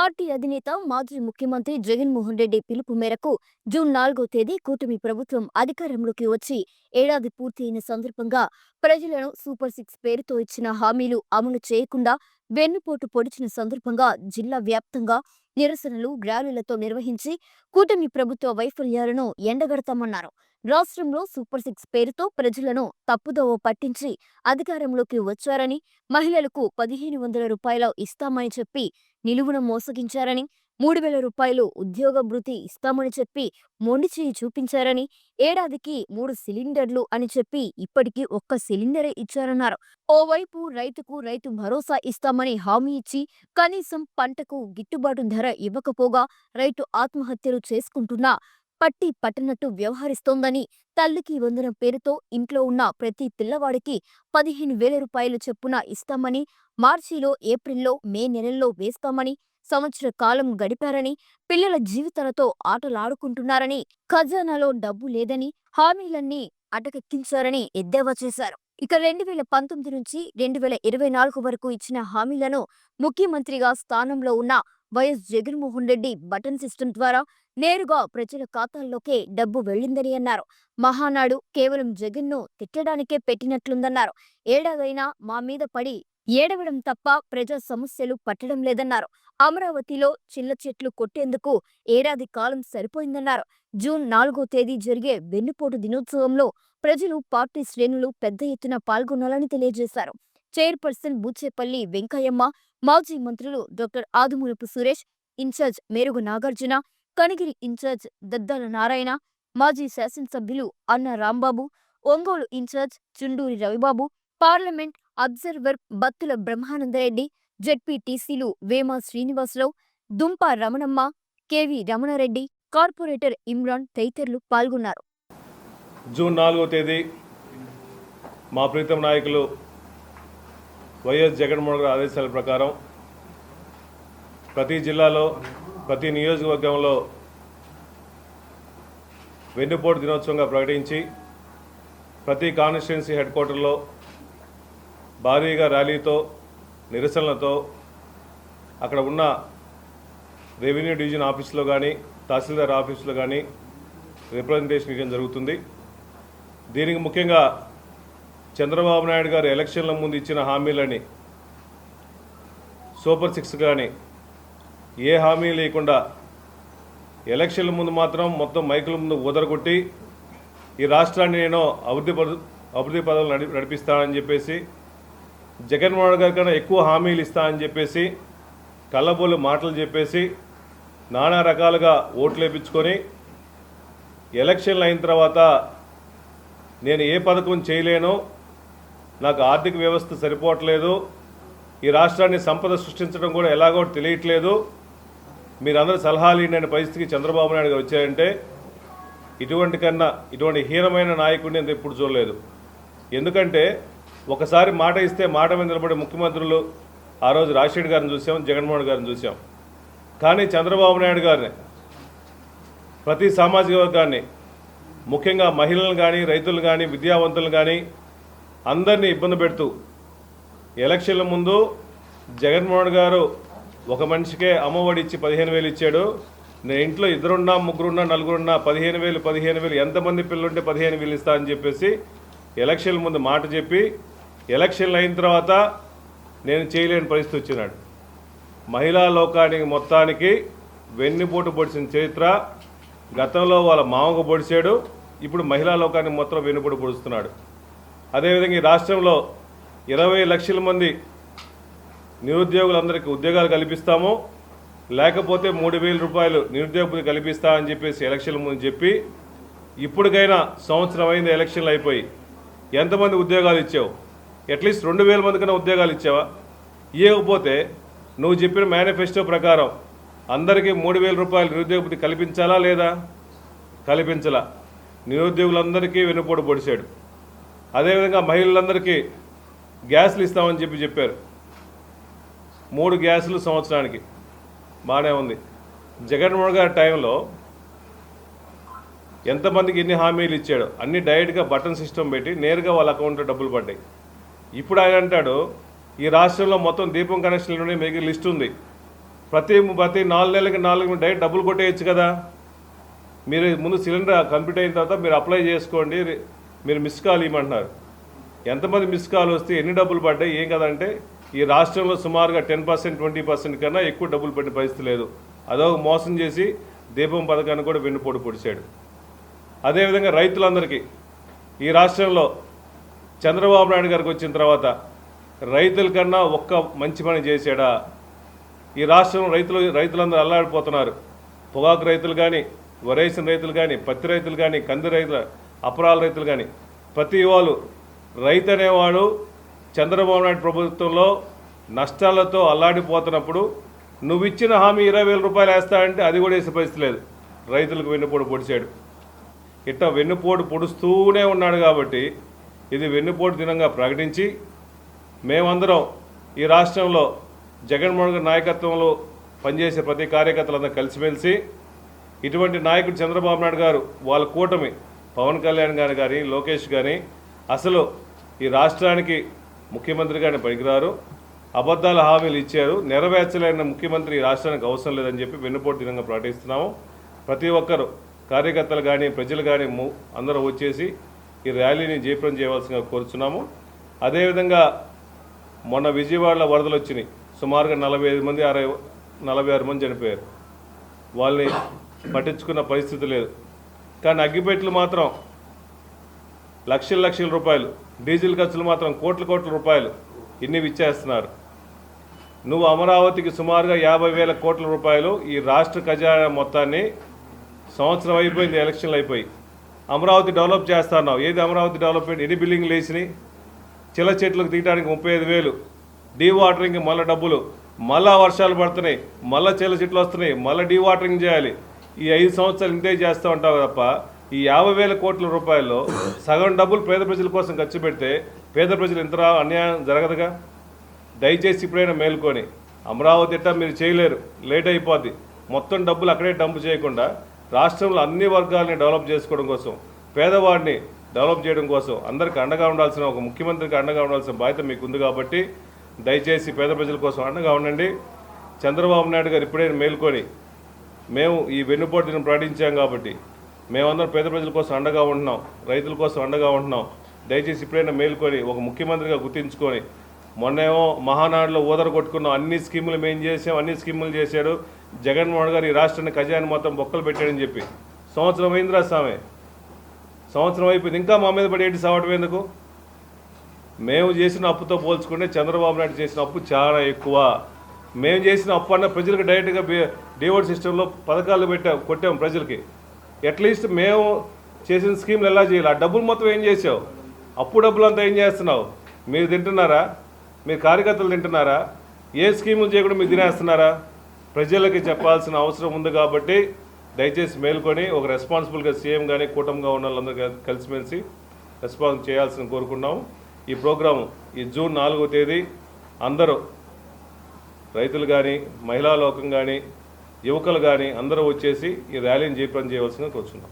Party అధినేత మాజీ ముఖ్యమంత్రి జగన్మోహన్ రెడ్డి పిలుపు మేరకు జూన్ నాలుగో తేదీ కూటమి ప్రభుత్వం అధికారంలోకి వచ్చి ఏడాది పూర్తి అయిన సందర్భంగా ప్రజలను సూపర్ సిక్స్ పేరుతో ఇచ్చిన హామీలు అమలు చేయకుండా వెన్నుపోటు పొడిచిన సందర్భంగా జిల్లా వ్యాప్తంగా నిరసనలు ర్యాలీలతో నిర్వహించి కూటమి ప్రభుత్వ వైఫల్యాలను ఎండగడతామన్నారు. రాష్ట్రంలో సూపర్ సిక్స్ పేరుతో ప్రజలను తప్పుదోవ పట్టించి అధికారంలోకి వచ్చారని మహిళలకు పదిహేను వందల రూపాయలు ఇస్తామని చెప్పి నిలువున మోసగించారని మూడు వేల రూపాయలు ఉద్యోగ భృతి ఇస్తామని చెప్పి మొండి చేయి చూపించారని ఏడాదికి మూడు సిలిండర్లు అని చెప్పి ఇప్పటికీ ఒక్క సిలిండరే ఇచ్చారన్నారు. ఓవైపు రైతుకు రైతు భరోసా ఇస్తామని హామీ ఇచ్చి కనీసం పంటకు గిట్టుబాటు ధర ఇవ్వకపోగా రైతు ఆత్మహత్యలు చేసుకుంటున్నా పట్టి పట్టనట్టు వ్యవహరిస్తోందని తల్లికి వందనం పేరుతో ఇంట్లో ఉన్న ప్రతి పిల్లవాడికి పదిహేను వేల రూపాయలు చొప్పున ఇస్తామని మార్చిలో ఏప్రిల్లో మే నెలల్లో వేస్తామని సంవత్సర కాలం గడిపారని పిల్లల జీవితాలతో ఆటలాడుకుంటున్నారని ఖజానాలో డబ్బు లేదని హామీలన్నీ అటకెక్కించారని ఎద్దేవా చేశారు. ఇక రెండు వేల పంతొమ్మిది నుంచి రెండు వేల ఇరవై నాలుగు వరకు ఇచ్చిన హామీలను ముఖ్యమంత్రిగా స్థానంలో ఉన్న YS Jaganmohan Reddy button system ద్వారా నేరుగా ప్రజల ఖాతాల్లోకే డబ్బు వెళ్ళిందని అన్నారు. మహానాడు కేవలం జగన్ను తిట్టడానికే పెట్టినట్లుందన్నారు. ఏడాదైనా మా మీద పడి ఏడవడం తప్ప ప్రజా సమస్యలు పట్టడం లేదన్నారు. అమరావతిలో చిల్ల చెట్లు కొట్టేందుకు ఏడాది కాలం సరిపోయిందన్నారు. జూన్ నాలుగో తేదీ జరిగే వెన్నుపోటు దినోత్సవంలో ప్రజలు పార్టీ శ్రేణులు పెద్ద ఎత్తున పాల్గొనాలని తెలియజేశారు. చైర్పర్సన్ బూచేపల్లి వెంకయ్యమ్మ మాజీ మంత్రులు doctor Adimulapu Suresh in-charge Merugu Nagarjuna Kanigiri in-charge Daddala Narayana మాజీ శాసనసభ్యులు Anna Rambabu Ongole in-charge Chunduri Ravibabu parliament observer Battula Brahmanandareddy జడ్పీటీసీలు వేమ శ్రీనివాసరావు దుంప రమణమ్మ కెవి రమణారెడ్డి కార్పొరేటర్ ఇమ్రాన్ తదితరులు పాల్గొన్నారు. జూన్ నాలుగో తేదీ మా ప్రీతం నాయకులు వైఎస్ జగన్మోహన్ గారి ఆదేశాల ప్రకారం ప్రతి జిల్లాలో ప్రతి నియోజకవర్గంలో వెన్నుపోటు దినోత్సవంగా ప్రకటించి ప్రతి కాన్స్టిట్యున్సీ హెడ్ క్వార్టర్లో భారీగా ర్యాలీతో నిరసనలతో అక్కడ ఉన్న రెవెన్యూ డివిజన్ ఆఫీసులో కానీ తహసీల్దార్ ఆఫీసులో కానీ రిప్రజెంటేషన్ ఇవ్వడం జరుగుతుంది. దీనికి ముఖ్యంగా చంద్రబాబు నాయుడు గారు ఎలక్షన్ల ముందు ఇచ్చిన హామీలని సూపర్ సిక్స్ కానీ ఏ హామీ లేకుండా ఎలక్షన్ల ముందు మాత్రం మొత్తం మైకుల ముందు ఉదరగొట్టి ఈ రాష్ట్రాన్ని నేను అభివృద్ధి పద అభివృద్ధి పదవులు నడి నడిపిస్తానని చెప్పేసి జగన్మోహన్ గారి కన్నా ఎక్కువ హామీలు ఇస్తానని చెప్పేసి కళ్ళబోలు మాటలు చెప్పేసి నానా రకాలుగా ఓట్లు వేయించుకొని ఎలక్షన్లు అయిన తర్వాత నేను ఏ పథకం చేయలేను నాకు ఆర్థిక వ్యవస్థ సరిపోవట్లేదు. ఈ రాష్ట్రాన్ని సంపద సృష్టించడం కూడా ఎలాగో తెలియట్లేదు. మీరందరూ సలహాలు ఇవ్వండి పరిస్థితికి చంద్రబాబు నాయుడు గారు ఇటువంటి కన్నా ఇటువంటి హీనమైన నాయకుడిని నేను ఎప్పుడు చూడలేదు. ఎందుకంటే ఒకసారి మాట ఇస్తే మాట మీద నిలబడే ముఖ్యమంత్రులు ఆ రోజు రాజశేఖర్ గారిని చూసాం జగన్మోహన్ గారిని చూసాం. కానీ చంద్రబాబు నాయుడు గారిని ప్రతి సామాజిక వర్గాన్ని ముఖ్యంగా మహిళలను కానీ రైతులు కానీ విద్యావంతులను కానీ అందరినీ ఇబ్బంది పెడుతూ ఎలక్షన్ల ముందు జగన్మోహన్ గారు ఒక మనిషికే అమ్మఒడి ఇచ్చి పదిహేను వేలు ఇచ్చాడు. నేను ఇంట్లో ఇద్దరున్నా ముగ్గురున్నా నలుగురున్నా పదిహేను వేలు పదిహేను వేలు ఎంతమంది పిల్లలుంటే పదిహేను వేలు ఇస్తా అని చెప్పేసి ఎలక్షన్ల ముందు మాట చెప్పి ఎలక్షన్లు అయిన తర్వాత నేను చేయలేని పరిస్థితి వచ్చినాడు. మహిళా లోకానికి మొత్తానికి వెన్నుపోటు పొడిచిన చరిత్ర గతంలో వాళ్ళ మామకు పొడిచాడు. ఇప్పుడు మహిళా లోకానికి మొత్తం వెన్నుపోటు పొడుస్తున్నాడు. అదేవిధంగా ఈ రాష్ట్రంలో ఇరవై లక్షల మంది నిరుద్యోగులందరికీ ఉద్యోగాలు కల్పిస్తాము. లేకపోతే మూడు వేల రూపాయలు నిరుద్యోగులు కల్పిస్తా అని చెప్పేసి ఎలక్షన్ల ముందు చెప్పి ఇప్పటికైనా సంవత్సరం అయింది ఎలక్షన్లు అయిపోయి ఎంతమంది ఉద్యోగాలు ఇచ్చావు? అట్లీస్ట్ రెండు వేల మంది కన్నా ఉద్యోగాలు ఇచ్చావా? ఇవ్వకపోతే నువ్వు చెప్పిన మేనిఫెస్టో ప్రకారం అందరికీ మూడు వేల రూపాయలు నిరుద్యోగపతి కల్పించాలా లేదా? కల్పించలా. నిరుద్యోగులందరికీ వెనుపోటు పొడిచాడు. అదేవిధంగా మహిళలందరికీ గ్యాస్లు ఇస్తామని చెప్పి చెప్పారు. మూడు గ్యాసులు సంవత్సరానికి బాగానే ఉంది. జగన్మోహన్ గారి టైంలో ఎంతమందికి ఎన్ని హామీలు ఇచ్చాడు అన్ని డైరెక్ట్గా బటన్ సిస్టమ్ పెట్టి నేరుగా వాళ్ళ అకౌంట్లో డబ్బులు పడ్డాయి. ఇప్పుడు ఆయన అంటాడు ఈ రాష్ట్రంలో మొత్తం దీపం కనెక్షన్లు మీకు లిస్ట్ ఉంది. ప్రతి ప్రతి నాలుగు నెలలకి నాలుగు డైరెక్ట్ డబ్బులు కొట్టేయచ్చు కదా. మీరు ముందు సిలిండర్ కంప్లీట్ అయిన తర్వాత మీరు అప్లై చేసుకోండి. మీరు మిస్ కాల్ ఇవ్వమంటున్నారు. ఎంతమంది మిస్ కాల్ వస్తే ఎన్ని డబ్బులు పడ్డాయి ఏం కదంటే ఈ రాష్ట్రంలో సుమారుగా టెన్ పర్సెంట్ ట్వంటీ పర్సెంట్ కన్నా ఎక్కువ డబ్బులు పడిన పరిస్థితి లేదు. అదొక మోసం చేసి దీపం పథకాన్ని కూడా వెన్నుపోటు పొడిచాడు. అదేవిధంగా రైతులందరికీ ఈ రాష్ట్రంలో చంద్రబాబు నాయుడు గారికి వచ్చిన తర్వాత రైతుల కన్నా ఒక్క మంచి పని చేశాడా? ఈ రాష్ట్రంలో రైతులు రైతులందరూ అల్లాడిపోతున్నారు. పొగాకు రైతులు కానీ వరేసిన రైతులు కానీ పత్తి రైతులు కానీ కంది రైతులు అపరాల రైతులు కానీ ప్రతి వాళ్ళు రైతు అనేవాడు చంద్రబాబు నాయుడు ప్రభుత్వంలో నష్టాలతో అల్లాడిపోతున్నప్పుడు నువ్వు ఇచ్చిన హామీ ఇరవై వేల రూపాయలు వేస్తానంటే అది కూడా వేసే పరిస్థితి లేదు. రైతులకు వెన్నుపోటు పొడిచాడు. ఇట్లా వెన్నుపోటు పొడుస్తూనే ఉన్నాడు కాబట్టి ఇది వెన్నుపోటు దినంగా ప్రకటించి మేమందరం ఈ రాష్ట్రంలో జగన్మోహన్ గారి నాయకత్వంలో పనిచేసే ప్రతి కార్యకర్తలందరూ కలిసిమెలిసి ఇటువంటి నాయకుడు చంద్రబాబు నాయుడు గారు వాళ్ళ కూటమి పవన్ కళ్యాణ్ గారు కానీ లోకేష్ కానీ అసలు ఈ రాష్ట్రానికి ముఖ్యమంత్రి గారిని పనికిరారు. అబద్ధాల హామీలు ఇచ్చారు. నెరవేర్చలేని ముఖ్యమంత్రి ఈ రాష్ట్రానికి అవసరం లేదని చెప్పి వెన్నుపోటు దినంగా ప్రకటిస్తున్నాము ప్రతి ఒక్కరు కార్యకర్తలు కానీ ప్రజలు కానీ ము- అందరూ వచ్చేసి ఈ ర్యాలీని జయప్రం చేయవలసిందిగా కోరుచున్నాము. అదేవిధంగా మొన్న విజయవాడలో వరదలు వచ్చినాయి. సుమారుగా నలభై ఐదు మంది అరవై నలభై ఆరు మంది చనిపోయారు. వాళ్ళని పట్టించుకున్న పరిస్థితి లేదు. కానీ అగ్గిపెట్లు మాత్రం లక్షల లక్షల రూపాయలు డీజిల్ ఖర్చులు మాత్రం కోట్ల కోట్ల రూపాయలు ఇన్ని ఇచ్చేస్తున్నారు నువ్వు అమరావతికి సుమారుగా యాభై వేల కోట్ల రూపాయలు ఈ రాష్ట్ర ఖజానా మొత్తాన్ని సంవత్సరం అయిపోయింది ఎలక్షన్లు అయిపోయి. అమరావతి డెవలప్ చేస్తున్నావు. ఏది అమరావతి డెవలప్మెంట్? ఎన్ని బిల్డింగ్లు వేసినాయి? చిల్ల చెట్లకు తీయడానికి ముప్పై ఐదు వేలు. డీ వాటరింగ్ మళ్ళీ డబ్బులు. మళ్ళా వర్షాలు పడుతున్నాయి. మళ్ళీ చిల్ల చెట్లు వస్తున్నాయి. మళ్ళీ డీ వాటరింగ్ చేయాలి. ఈ ఐదు సంవత్సరాలు ఇంతే చేస్తూ ఉంటావు తప్ప ఈ యాభై వేల కోట్ల రూపాయల్లో సగం డబ్బులు పేద ప్రజల కోసం ఖర్చు పెడితే పేద ప్రజలు ఇంత అన్యాయం జరగదుగా? దయచేసి ఇప్పుడైనా మేల్కొని అమరావతి ఎట్టా మీరు చేయలేరు. లేట్ అయిపోద్ది. మొత్తం డబ్బులు అక్కడే డంప్ చేయకుండా రాష్ట్రంలో అన్ని వర్గాలని డెవలప్ చేసుకోవడం కోసం పేదవాడిని డెవలప్ చేయడం కోసం అందరికి అండగా ఉండాల్సిన ఒక ముఖ్యమంత్రికి అండగా ఉండాల్సిన బాధ్యత మీకు ఉంది కాబట్టి దయచేసి పేద ప్రజల కోసం అండగా ఉండండి. చంద్రబాబు నాయుడు గారు ఇప్పుడైనా మేల్కొని మేము ఈ వెన్నుపోటును ప్రకటించాం కాబట్టి మేమందరం పేద ప్రజల కోసం అండగా ఉంటున్నాం రైతుల కోసం అండగా ఉంటున్నాం. దయచేసి ఇప్పుడైనా మేల్కొని ఒక ముఖ్యమంత్రిగా గుర్తించుకొని మొన్నేమో మహానాడులో ఊదర కొట్టుకున్నాం అన్ని స్కీములు మేము చేసాం అన్ని స్కీములు చేశాడు. జగన్మోహన్ గారు ఈ రాష్ట్రాన్ని ఖజానా మొత్తం బొక్కలు పెట్టాడని చెప్పి. సంవత్సరం అయిందిరా స్వామి సంవత్సరం అయిపోయింది. ఇంకా మా మీద పడేటి సావటం ఎందుకు? మేము చేసిన అప్పుతో పోల్చుకుంటే చంద్రబాబు నాయుడు చేసిన అప్పు చాలా ఎక్కువ. మేము చేసిన అప్పన్న ప్రజలకు డైరెక్ట్గా డివోర్డ్ సిస్టంలో పథకాలు పెట్టాం కొట్టాం ప్రజలకి. అట్లీస్ట్ మేము చేసిన స్కీమ్లు ఎలా చేయాలి? ఆ డబ్బులు మొత్తం ఏం చేసావు? అప్పు డబ్బులు అంతా ఏం చేస్తున్నావు? మీరు తింటున్నారా? మీరు కార్యకర్తలు తింటున్నారా? ఏ స్కీములు చేయకుండా మీరు తినేస్తున్నారా? ప్రజలకి చెప్పాల్సిన అవసరం ఉంది కాబట్టి దయచేసి మేల్కొని ఒక రెస్పాన్సిబుల్గా సీఎం కానీ కూటమిగా ఉన్న వాళ్ళందరూ కలిసిమెలిసి రెస్పాన్స్ చేయాల్సిన కోరుకున్నాము ఈ ప్రోగ్రాము ఈ జూన్ నాలుగో తేదీ అందరూ రైతులు కానీ మహిళా లోకం కానీ యువకులు కానీ అందరూ వచ్చేసి ఈ ర్యాలీని జీపం చేయవలసిందిగా కూర్చున్నాం.